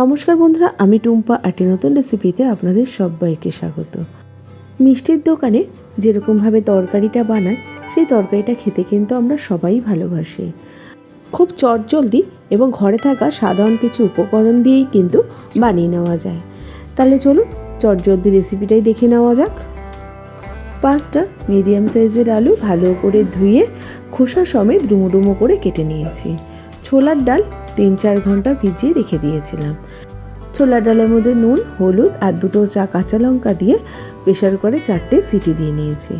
নমস্কার বন্ধুরা, আমি টুম্পা একটি নতুন রেসিপিতে আপনাদের সবাইকে স্বাগত। মিষ্টির দোকানে যেরকমভাবে তরকারিটা বানায় সেই তরকারিটা খেতে কিন্তু আমরা সবাই ভালোবাসি। খুব চটজলদি এবং ঘরে থাকা সাধারণ কিছু উপকরণ দিয়েই কিন্তু বানিয়ে নেওয়া যায়। তাহলে চলুন, চটজলদি রেসিপিটাই দেখে নেওয়া যাক। পাঁচটা মিডিয়াম সাইজের আলু ভালো করে ধুয়ে খোসা সমেত ডুমো ডুমো করে কেটে নিয়েছি। ছোলার ডাল তিন চার ঘণ্টা ভিজিয়ে রেখে দিয়েছিলাম। ছোলার ডালের মধ্যে নুন, হলুদ আর দুটো চা কাঁচা লঙ্কা দিয়ে প্রেশার করে চারটে সিটি দিয়ে নিয়েছি।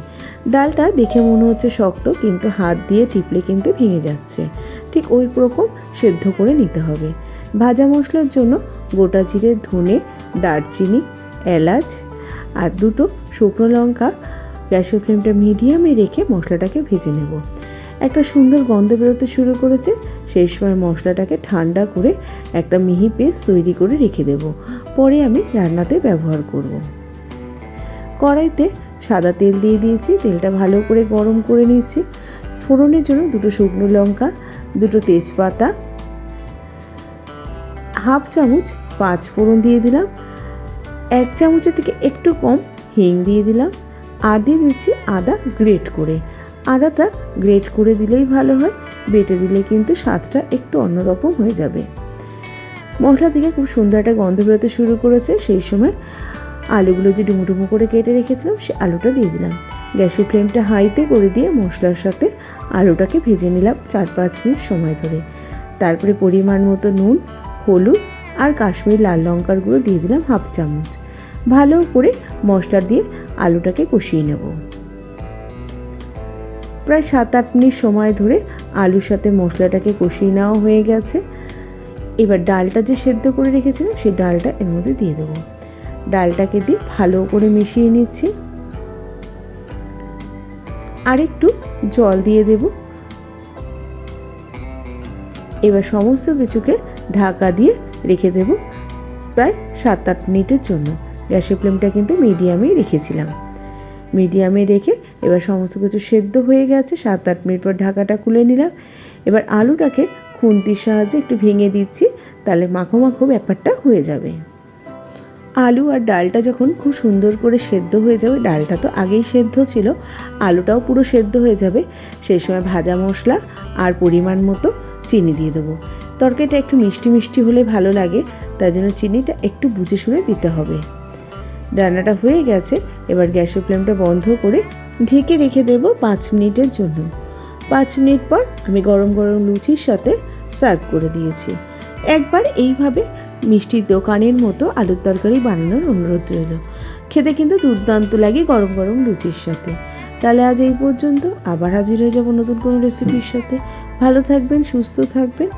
ডালটা দেখে মনে হচ্ছে শক্ত, কিন্তু হাত দিয়ে টিপলে কিন্তু ভেঙে যাচ্ছে। ঠিক ওই রকম সেদ্ধ করে নিতে হবে। ভাজা মশলার জন্য গোটা জিরে, ধনে, দারচিনি, এলাচ আর দুটো শুকনো লঙ্কা গ্যাসের ফ্লেমটা মিডিয়ামে রেখে মশলাটাকে ভেজে নেব। একটা সুন্দর গন্ধ বেরোতে শুরু করেছে। সেই সময় মশলাটাকে ঠান্ডা করে একটা মিহি পেস্ট তৈরি করে রেখে দেব। পরে আমি রান্নাতে ব্যবহার করব। কড়াইতে সাদা তেল দিয়ে দিয়েছি। তেলটা ভালো করে গরম করে নিচ্ছি ফোড়নের জন্য দুটো শুকনো লঙ্কা, দুটো তেজপাতা, হাফ চামচ পাঁচ ফোড়ন দিয়ে দিলাম। এক চামচের থেকে একটু কম হিং দিয়ে দিলাম। আর দিয়ে দিচ্ছি আদা গ্রেট করে। আদাটা গ্রেট করে দিলেই ভালো হয়, বেটে দিলে কিন্তু স্বাদটা একটু অন্যরকম হয়ে যাবে। মশলা থেকে খুব সুন্দর একটা গন্ধ বেরোতে শুরু করেছে, সেই সময় আলুগুলো যে ডুমো ডুমো করে কেটে রেখেছিলাম, সে আলুটা দিয়ে দিলাম। গ্যাসের ফ্লেমটা হাইতে করে দিয়ে মশলার সাথে আলুটাকে ভেজে নিলাম চার পাঁচ মিনিট সময় ধরে। তারপরে পরিমাণ মতো নুন, হলুদ আর কাশ্মীর লাল লঙ্কার গুঁড়ো দিয়ে দিলাম হাফ চামচ। ভালো করে মশলা দিয়ে আলুটাকে কষিয়ে নেব। প্রায় সাত আট মিনিট সময় ধরে আলুর সাথে মশলাটাকে কষিয়ে নেওয়া হয়ে গেছে। এবার ডালটা যে সেদ্ধ করে রেখেছিলাম, সেই ডালটা এর মধ্যে দিয়ে দেবো। ডালটাকে দিয়ে ভালো করে মিশিয়ে নিচ্ছি। আর একটু জল দিয়ে দেব। এবার সমস্ত কিছুকে ঢাকা দিয়ে রেখে দেব প্রায় সাত আট মিনিটের জন্য। গ্যাসের ফ্লেমটা কিন্তু মিডিয়ামেই রেখেছিলাম। মিডিয়ামে রেখে এবার সমস্ত কিছু সেদ্ধ হয়ে গেছে। সাত আট মিনিট পর ঢাকাটা খুলে নিলাম। এবার আলুটাকে খুন্তির সাহায্যে একটু ভেঙে দিচ্ছি, তাহলে মাখো মাখো ব্যাপারটা হয়ে যাবে। আলু আর ডালটা যখন খুব সুন্দর করে সেদ্ধ হয়ে যাবে, ডালটা তো আগেই সেদ্ধ ছিল, আলুটাও পুরো সেদ্ধ হয়ে যাবে সেই সময় ভাজা মশলা আর পরিমাণ মতো চিনি দিয়ে দেবো। তরকারিটা একটু মিষ্টি মিষ্টি হলে ভালো লাগে তাই জন্য চিনিটা একটু বুঝে শুনে দিতে হবে। রান্নাটা হয়ে গেছে, এবার গ্যাসের ফ্লেমটা বন্ধ করে ঢেকে রেখে দেব পাঁচ মিনিটের জন্য। পাঁচ মিনিট পর আমি গরম গরম লুচির সাথে সার্ভ করে দিয়েছি। একবার এইভাবে মিষ্টির দোকানের মতো আলুর তরকারি বানানোর অনুরোধ রইল। খেতে কিন্তু দুর্দান্ত লাগে গরম গরম লুচির সাথে। তাহলে আজ এই পর্যন্ত আবার হাজির হয়ে যাব নতুন কোনো রেসিপির সাথে। ভালো থাকবেন, সুস্থ থাকবেন।